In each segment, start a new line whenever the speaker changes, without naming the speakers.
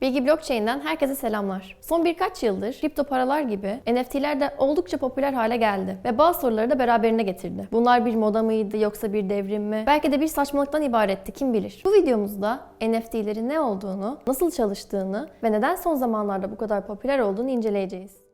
Bilgi Blockchain'den herkese selamlar. Son birkaç yıldır kripto paralar gibi NFT'ler de oldukça popüler hale geldi ve bazı soruları da beraberine getirdi. Bunlar bir moda mıydı yoksa bir devrim mi? Belki de bir saçmalıktan ibaretti kim bilir. Bu videomuzda NFT'lerin ne olduğunu, nasıl çalıştığını ve neden son zamanlarda bu kadar popüler olduğunu inceleyeceğiz.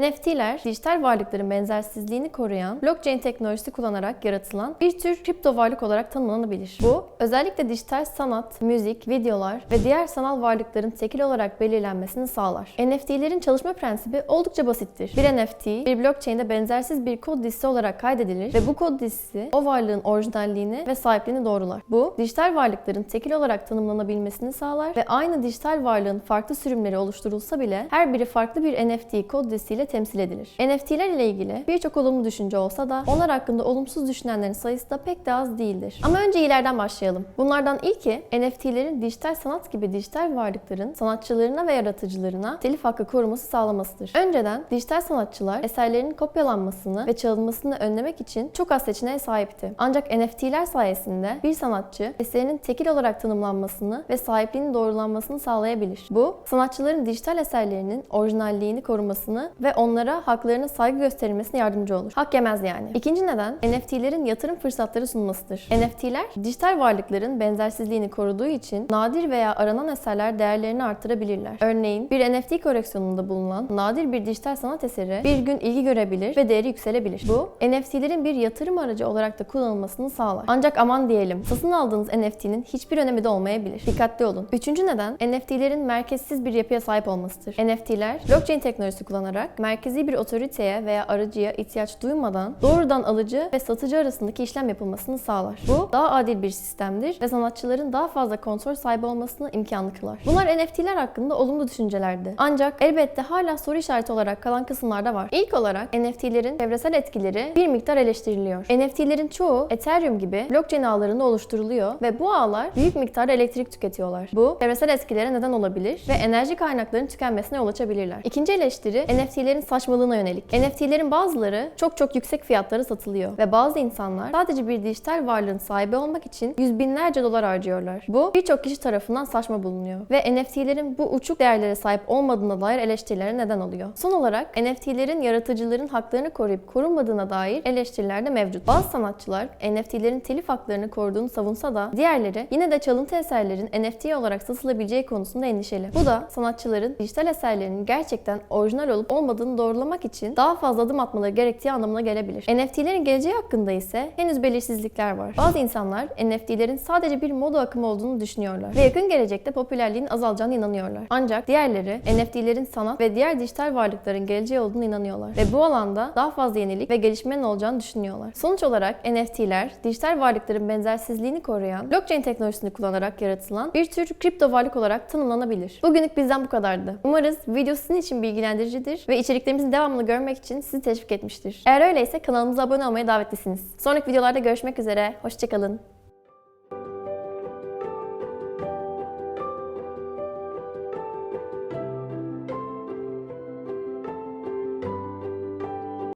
NFT'ler, dijital varlıkların benzersizliğini koruyan blockchain teknolojisi kullanarak yaratılan bir tür kripto varlık olarak tanımlanabilir. Bu, özellikle dijital sanat, müzik, videolar ve diğer sanal varlıkların tekil olarak belirlenmesini sağlar. NFT'lerin çalışma prensibi oldukça basittir. Bir NFT, bir blockchain'de benzersiz bir kod dizisi olarak kaydedilir ve bu kod dizisi o varlığın orijinalliğini ve sahipliğini doğrular. Bu, dijital varlıkların tekil olarak tanımlanabilmesini sağlar ve aynı dijital varlığın farklı sürümleri oluşturulsa bile her biri farklı bir NFT kod dizisiyle temsil edilir. NFT'ler ile ilgili birçok olumlu düşünce olsa da onlar hakkında olumsuz düşünenlerin sayısı da pek de az değildir. Ama önce iyilerden başlayalım. Bunlardan ilki NFT'lerin dijital sanat gibi dijital varlıkların sanatçılarına ve yaratıcılarına telif hakkı koruması sağlamasıdır. Önceden dijital sanatçılar eserlerinin kopyalanmasını ve çalınmasını önlemek için çok az seçeneğe sahipti. Ancak NFT'ler sayesinde bir sanatçı eserinin tekil olarak tanımlanmasını ve sahipliğinin doğrulanmasını sağlayabilir. Bu, sanatçıların dijital eserlerinin orijinalliğini korumasını ve onlara haklarına saygı gösterilmesine yardımcı olur. Hak yemez yani. İkinci neden NFT'lerin yatırım fırsatları sunmasıdır. NFT'ler dijital varlıkların benzersizliğini koruduğu için nadir veya aranan eserler değerlerini artırabilirler. Örneğin bir NFT koleksiyonunda bulunan nadir bir dijital sanat eseri bir gün ilgi görebilir ve değeri yükselebilir. Bu NFT'lerin bir yatırım aracı olarak da kullanılmasını sağlar. Ancak aman diyelim satın aldığınız NFT'nin hiçbir önemi de olmayabilir. Dikkatli olun. Üçüncü neden NFT'lerin merkezsiz bir yapıya sahip olmasıdır. NFT'ler blockchain teknolojisi kullanarak merkezi bir otoriteye veya aracıya ihtiyaç duymadan doğrudan alıcı ve satıcı arasındaki işlem yapılmasını sağlar. Bu daha adil bir sistemdir ve sanatçıların daha fazla kontrol sahibi olmasını imkanlı kılar. Bunlar NFT'ler hakkında olumlu düşüncelerdi. Ancak elbette hala soru işareti olarak kalan kısımlar da var. İlk olarak NFT'lerin çevresel etkileri bir miktar eleştiriliyor. NFT'lerin çoğu Ethereum gibi blockchain ağlarında oluşturuluyor ve bu ağlar büyük miktarda elektrik tüketiyorlar. Bu çevresel etkilere neden olabilir ve enerji kaynaklarının tükenmesine yol açabilirler. İkinci eleştiri NFT'lerin saçmalığına yönelik. NFT'lerin bazıları çok çok yüksek fiyatlara satılıyor ve bazı insanlar sadece bir dijital varlığın sahibi olmak için yüz binlerce dolar harcıyorlar. Bu birçok kişi tarafından saçma bulunuyor ve NFT'lerin bu uçuk değerlere sahip olmadığına dair eleştirilere neden oluyor. Son olarak NFT'lerin yaratıcıların haklarını koruyup korunmadığına dair eleştiriler de mevcut. Bazı sanatçılar NFT'lerin telif haklarını koruduğunu savunsa da diğerleri yine de çalıntı eserlerin NFT olarak satılabileceği konusunda endişeli. Bu da sanatçıların dijital eserlerinin gerçekten orijinal olup olmadığını doğrulamak için daha fazla adım atmaları gerektiği anlamına gelebilir. NFT'lerin geleceği hakkında ise henüz belirsizlikler var. Bazı insanlar NFT'lerin sadece bir moda akımı olduğunu düşünüyorlar ve yakın gelecekte popülerliğin azalacağına inanıyorlar. Ancak diğerleri NFT'lerin sanat ve diğer dijital varlıkların geleceği olduğunu inanıyorlar ve bu alanda daha fazla yenilik ve gelişmenin olacağını düşünüyorlar. Sonuç olarak NFT'ler dijital varlıkların benzersizliğini koruyan blockchain teknolojisini kullanarak yaratılan bir tür kripto varlık olarak tanımlanabilir. Bugünlük bizden bu kadardı. Umarız video sizin için bilgilendiricidir ve içeriklerimizin devamını görmek için sizi teşvik etmiştir. Eğer öyleyse kanalımıza abone olmaya davetlisiniz. Sonraki videolarda görüşmek üzere. Hoşçakalın.